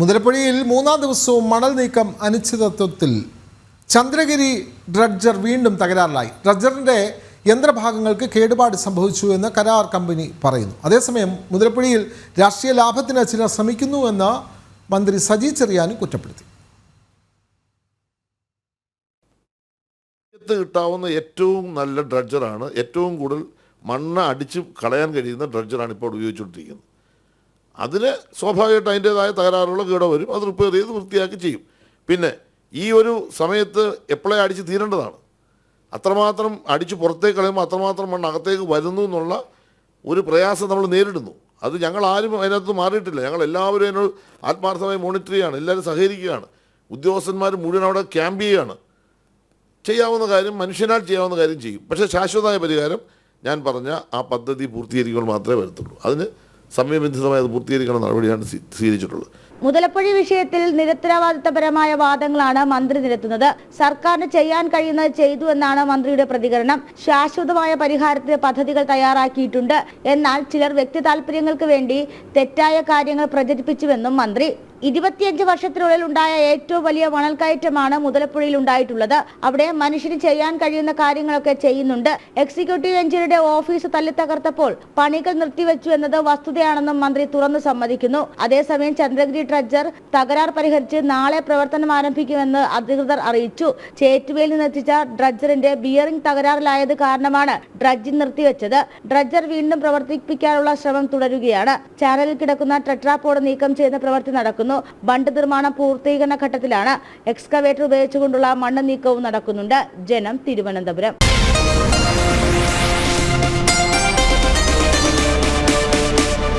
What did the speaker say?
മുതലപ്പുഴയിൽ മൂന്നാം ദിവസവും മണൽ നീക്കം അനിശ്ചിതത്വത്തിൽ. ചന്ദ്രഗിരി ഡ്രഡ്ജർ വീണ്ടും തകരാറിലായി. ഡ്രഡ്ജറിന്റെ യന്ത്രഭാഗങ്ങൾക്ക് കേടുപാട് സംഭവിച്ചു എന്ന് കരാർ കമ്പനി പറയുന്നു. അതേസമയം മുതലപ്പുഴയിൽ രാഷ്ട്രീയ ലാഭത്തിന് ചിലർ ശ്രമിക്കുന്നുവെന്ന് മന്ത്രി സജി ചെറിയാനും കുറ്റപ്പെടുത്തി. കിട്ടാവുന്ന ഏറ്റവും നല്ല ഡ്രഡ്ജറാണ് ഏറ്റവും കൂടുതൽ മണ്ണ് അടിച്ച് കളയാൻ കഴിയുന്ന ഡ്രഡ്ജറാണ് ഇപ്പോൾ ഉപയോഗിച്ചുകൊണ്ടിരിക്കുന്നത്. അതിന് സ്വാഭാവികമായിട്ട് അതിന്റേതായ തകരാറുകളോ കീട വരും. അത് റിപ്പയർ ചെയ്ത് വൃത്തിയാക്കി ചെയ്യും. പിന്നെ ഈ ഒരു സമയത്ത് എപ്പോഴേ അടിച്ച് തീരേണ്ടതാണ്? അത്രമാത്രം അടിച്ച് പുറത്തേക്ക് കളയുമ്പോൾ അത്രമാത്രം മണ്ണ് അകത്തേക്ക് വരുന്നു എന്നുള്ള ഒരു പ്രയാസം നമ്മൾ നേരിടുന്നു. അത് ഞങ്ങൾ ആരും അതിനകത്ത് മാറിയിട്ടില്ല. ഞങ്ങൾ എല്ലാവരും അതിനോട് ആത്മാർത്ഥമായി മോണിറ്റർ ചെയ്യുകയാണ്. എല്ലാവരും സഹകരിക്കുകയാണ്. ഉദ്യോഗസ്ഥന്മാർ മുഴുവൻ അവിടെ ക്യാമ്പ് ചെയ്യുകയാണ്. ചെയ്യാവുന്ന കാര്യം മനുഷ്യനാൽ ചെയ്യാവുന്ന കാര്യം ചെയ്യും. പക്ഷേ ശാശ്വതമായ പരിഹാരം ഞാൻ പറഞ്ഞ ആ പദ്ധതി പൂർത്തീകരിക്കുമ്പോൾ മാത്രമേ വരത്തുള്ളൂ. അതിന് സമയബന്ധിതമായി അത് പൂർത്തീകരിക്കണം നടപടിയാണ് സ്വീകരിച്ചിട്ടുള്ളത്. മുതലപ്പൊഴി വിഷയത്തിൽ നിരത്തരവാദിത്തപരമായ വാദങ്ങളാണ് മന്ത്രി നിരത്തുന്നത്. സർക്കാരിന് ചെയ്യാൻ കഴിയുന്നത് ചെയ്തു എന്നാണ് മന്ത്രിയുടെ പ്രതികരണം. ശാശ്വതമായ പരിഹാരത്തിന് പദ്ധതികൾ തയ്യാറാക്കിയിട്ടുണ്ട്. എന്നാൽ ചിലർ വ്യക്തി താല്പര്യങ്ങൾക്ക് വേണ്ടി തെറ്റായ കാര്യങ്ങൾ പ്രചരിപ്പിച്ചുവെന്നും മന്ത്രി ഇരുപത്തിയഞ്ച് വർഷത്തിനുള്ളിൽ ഉണ്ടായ ഏറ്റവും വലിയ മണൽക്കയറ്റമാണ് മുതലപ്പുഴയിൽ ഉണ്ടായിട്ടുള്ളത്. അവിടെ മനുഷ്യന് ചെയ്യാൻ കഴിയുന്ന കാര്യങ്ങളൊക്കെ ചെയ്യുന്നുണ്ട്. എക്സിക്യൂട്ടീവ് എഞ്ചിനീയറുടെ ഓഫീസ് തല്ലിത്തകർത്തപ്പോൾ പണികൾ നിർത്തിവെച്ചു എന്നത് വസ്തുതയാണെന്നും മന്ത്രി തുറന്നു സമ്മതിക്കുന്നു. അതേസമയം ചന്ദ്രഗിരി ഡ്രഡ്ജർ തകരാർ പരിഹരിച്ച് നാളെ പ്രവർത്തനം ആരംഭിക്കുമെന്ന് അധികൃതർ അറിയിച്ചു. ചേറ്റുവയിൽ നിന്നെത്തിച്ച ഡ്രഡ്ജറിന്റെ ബിയറിംഗ് തകരാറിലായത് കാരണമാണ് ഡ്രഡ്ജിംഗ് നിർത്തിവെച്ചത്. ഡ്രഡ്ജർ വീണ്ടും പ്രവർത്തിപ്പിക്കാനുള്ള ശ്രമം തുടരുകയാണ്. ചാനലിൽ കിടക്കുന്ന ടെട്രാപോഡ് നീക്കം ചെയ്യുന്ന പ്രവൃത്തി നടക്കുന്നു. ബണ്ട് നിർമ്മാണം പൂർത്തീകരണ ഘട്ടത്തിലാണ് എക്സ്കവേറ്റർ ഉപയോഗിച്ചുകൊണ്ടുള്ള മണ്ണ് നീക്കവും നടക്കുന്നുണ്ട്. ജനം തിരുവനന്തപുരം.